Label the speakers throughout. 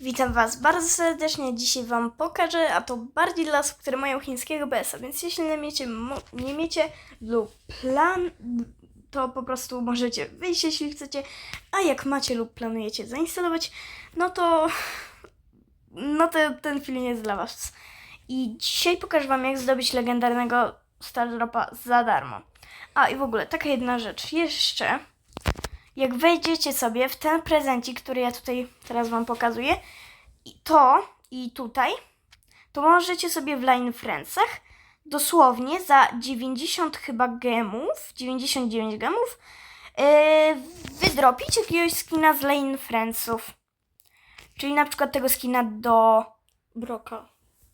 Speaker 1: Witam Was bardzo serdecznie. Dzisiaj Wam pokażę, a to bardziej dla osób, które mają chińskiego BS-a, więc jeśli nie miecie, mo- nie miecie lub plan, to po prostu możecie wyjść, jeśli chcecie, a jak macie lub planujecie zainstalować, no to no to ten film jest dla Was. I dzisiaj pokażę Wam, jak zdobyć legendarnego Stardropa za darmo. A i w ogóle, taka jedna rzecz. Jeszcze, jak wejdziecie sobie w ten prezencik, który ja tutaj teraz Wam pokazuję, to i tutaj, to możecie sobie w Line Friendsach dosłownie za 90 chyba gemów, 99 gemów, yy, wydropić jakiegoś skina z Line Friendsów. Czyli na przykład tego skina do
Speaker 2: Broka.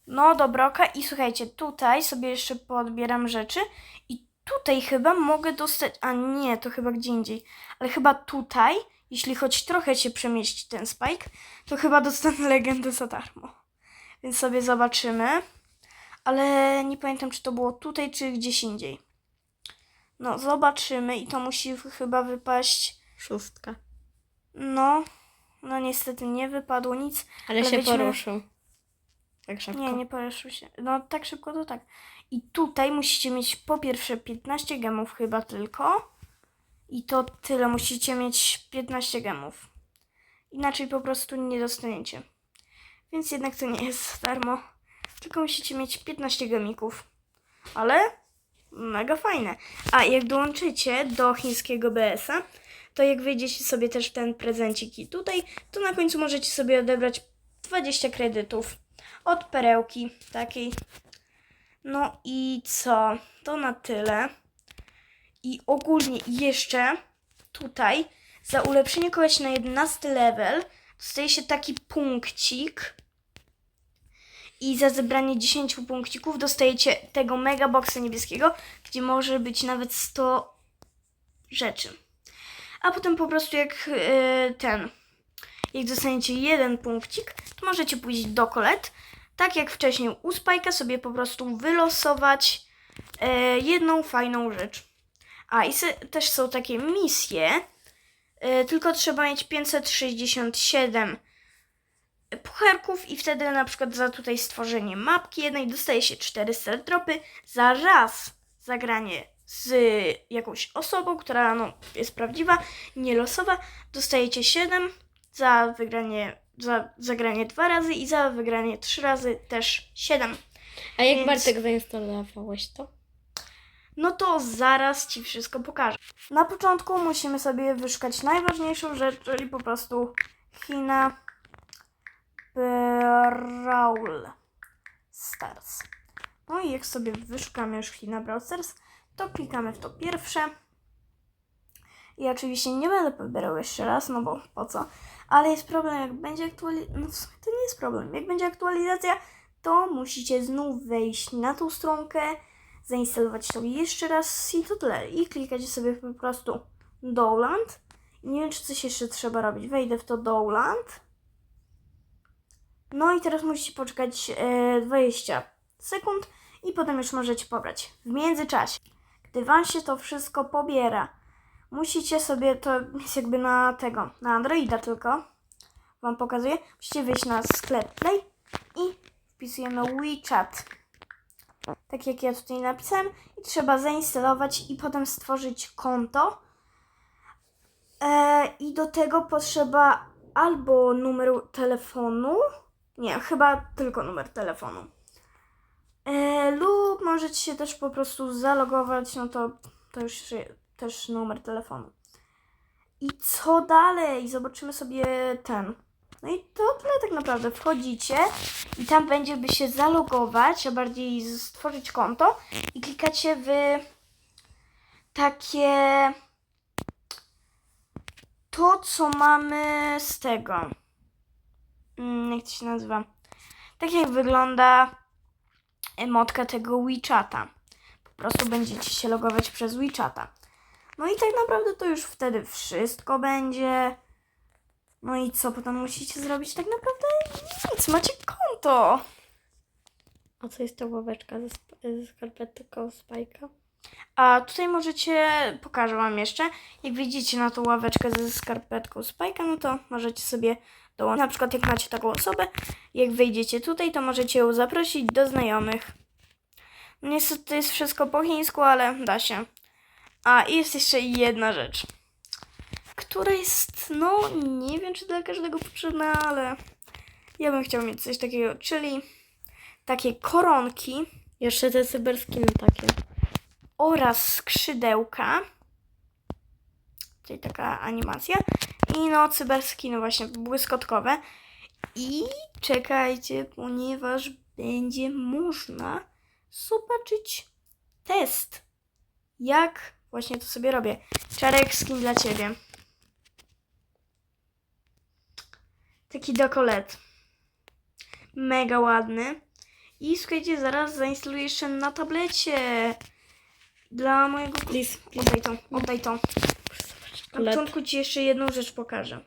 Speaker 1: no, do broka i słuchajcie, tutaj sobie jeszcze podbieram rzeczy i tutaj chyba mogę dostać, a nie, to chyba gdzie indziej, ale chyba tutaj, jeśli choć trochę się przemieści ten spike, to chyba dostanę legendę za darmo. Więc sobie zobaczymy, ale nie pamiętam, czy to było tutaj, czy gdzieś indziej. No, zobaczymy i to musi chyba wypaść,
Speaker 2: Szóstka.
Speaker 1: no, no niestety nie wypadło nic.
Speaker 2: Ale,
Speaker 1: Ale
Speaker 2: się
Speaker 1: weźmy-
Speaker 2: poruszył. Tak szybko.
Speaker 1: Nie, nie poruszył się. No tak szybko to tak. I tutaj musicie mieć po pierwsze 15 gemów chyba tylko. I to tyle. Musicie mieć 15 gemów. Inaczej po prostu nie dostaniecie. Więc jednak to nie jest darmo. Tylko musicie mieć 15 gemików. Ale mega fajne. A jak dołączycie do chińskiego BS-a, to jak wyjdziecie sobie też ten prezencik i tutaj, to na końcu możecie sobie odebrać 20 kredytów od perełki takiej. No i co? To na tyle. I ogólnie jeszcze tutaj za ulepszenie kogoś na 11 level dostaje się taki punkcik. I za zebranie 10 punkcików dostajecie tego mega boxa niebieskiego, gdzie może być nawet 100 rzeczy. A potem po prostu jak yy, ten, jak dostaniecie jeden punkcik, to możecie pójść do kolet. Tak jak wcześniej u Spajka sobie po prostu wylosować e, jedną fajną rzecz. A i też są takie misje, e, tylko trzeba mieć 567 pucharków i wtedy na przykład za tutaj stworzenie mapki jednej dostaje się 400 dropy za raz zagranie z jakąś osobą, która no, jest prawdziwa, nie losowa, dostajecie 7 za wygranie, za zagranie dwa razy i za wygranie trzy razy też 7.
Speaker 2: A jak
Speaker 1: Więc-
Speaker 2: Bartek zainstalowałeś to?
Speaker 1: No to zaraz Ci wszystko pokażę. Na początku musimy sobie wyszukać najważniejszą rzecz, czyli po prostu China Brawl Stars. No i jak sobie wyszukamy już China Brawl Stars, to klikamy w to pierwsze. I oczywiście nie będę pobierał jeszcze raz, no bo po co? Ale jest problem, jak będzie aktualizacja. No to nie jest problem. Jak będzie aktualizacja, to musicie znów wejść na tą stronkę, zainstalować to jeszcze raz i to tyle. I klikacie sobie po prostu Dowland. I nie wiem, czy coś jeszcze trzeba robić. Wejdę w to Dowland. No i teraz musicie poczekać e, 20 sekund i potem już możecie pobrać. W międzyczasie, gdy Wam się to wszystko pobiera, musicie sobie, to jest jakby na tego, na Androida tylko, Wam pokazuję, musicie wyjść na sklep Play i wpisujemy WeChat. Tak jak ja tutaj napisałem i trzeba zainstalować i potem stworzyć konto. E, I do tego potrzeba albo numer telefonu, nie, chyba tylko numer telefonu. E, lub możecie się też po prostu zalogować, no to, to już też numer telefonu. I co dalej? Zobaczymy sobie ten. No i to tyle tak naprawdę. Wchodzicie i tam będzie by się zalogować, a bardziej stworzyć konto i klikacie w takie to, co mamy z tego. Mm, Jak to się nazywa? Tak jak wygląda emotka tego WeChata. Po prostu będziecie się logować przez WeChata. No i tak naprawdę to już wtedy wszystko będzie. No i co potem musicie zrobić? Tak naprawdę nic, macie konto.
Speaker 2: A co jest ta ławeczka ze, sp- ze skarpetką Spajka?
Speaker 1: A tutaj możecie, pokażę Wam jeszcze, jak widzicie na tą ławeczkę ze skarpetką Spajka, no to możecie sobie dołączyć. Na przykład jak macie taką osobę, jak wejdziecie tutaj, to możecie ją zaprosić do znajomych. Niestety to jest wszystko po chińsku, ale da się. A i jest jeszcze jedna rzecz, która jest, no nie wiem czy dla każdego potrzebna, ale ja bym chciał mieć coś takiego, czyli takie koronki
Speaker 2: Jeszcze te cyberskiny takie.
Speaker 1: oraz skrzydełka. Czyli taka animacja. I no, cyberskiny właśnie błyskotkowe. I czekajcie, ponieważ będzie można zobaczyć test. Jak właśnie to sobie robię. Czarek skin dla ciebie. Taki dekolet. Mega ładny. I słuchajcie, zaraz zainstaluję jeszcze na tablecie. Dla mojego...
Speaker 2: Please,
Speaker 1: Oddaj to, oddaj to. Na początku Ci jeszcze jedną rzecz pokażę.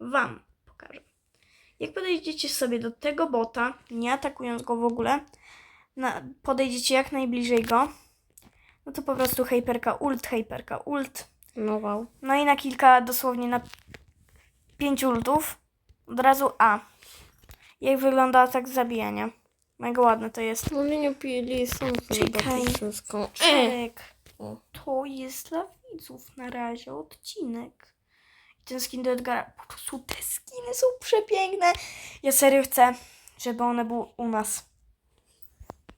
Speaker 1: Wam pokażę. Jak podejdziecie sobie do tego bota, nie atakując go w ogóle, podejdziecie jak najbliżej go, no to po prostu hyperka ult, hyperka ult.
Speaker 2: No wow.
Speaker 1: No i na kilka, dosłownie na pięć ultów, od razu A. Jak wygląda atak zabijania? Mega ładne to jest.
Speaker 2: No nie pili, są
Speaker 1: Czekaj.
Speaker 2: wszystko. E.
Speaker 1: Czek. To jest dla widzów na razie odcinek. I ten skin do Edgara. Po prostu te skiny są przepiękne. Ja serio chcę, żeby one były u nas.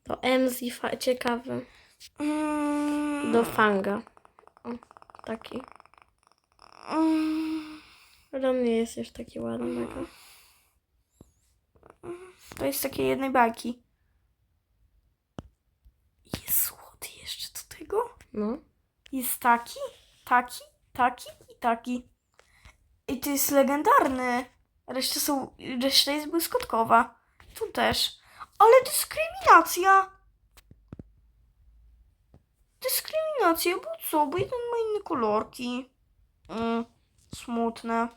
Speaker 2: To MZ ciekawy.
Speaker 1: Mm,
Speaker 2: Do fanga. O, taki.
Speaker 1: mm,
Speaker 2: Ale on nie jest już taki ładny. Mega.
Speaker 1: to jest takiej jednej bajki. Jest złoty jeszcze do tego.
Speaker 2: No.
Speaker 1: Jest taki, taki, taki i taki. I to jest legendarny. Reszta są, reszta jest błyskotkowa. Tu też. Ale dyskryminacja! Dyskryminacja, bo co? Bo jeden ma inne kolorki. Mm, smutne.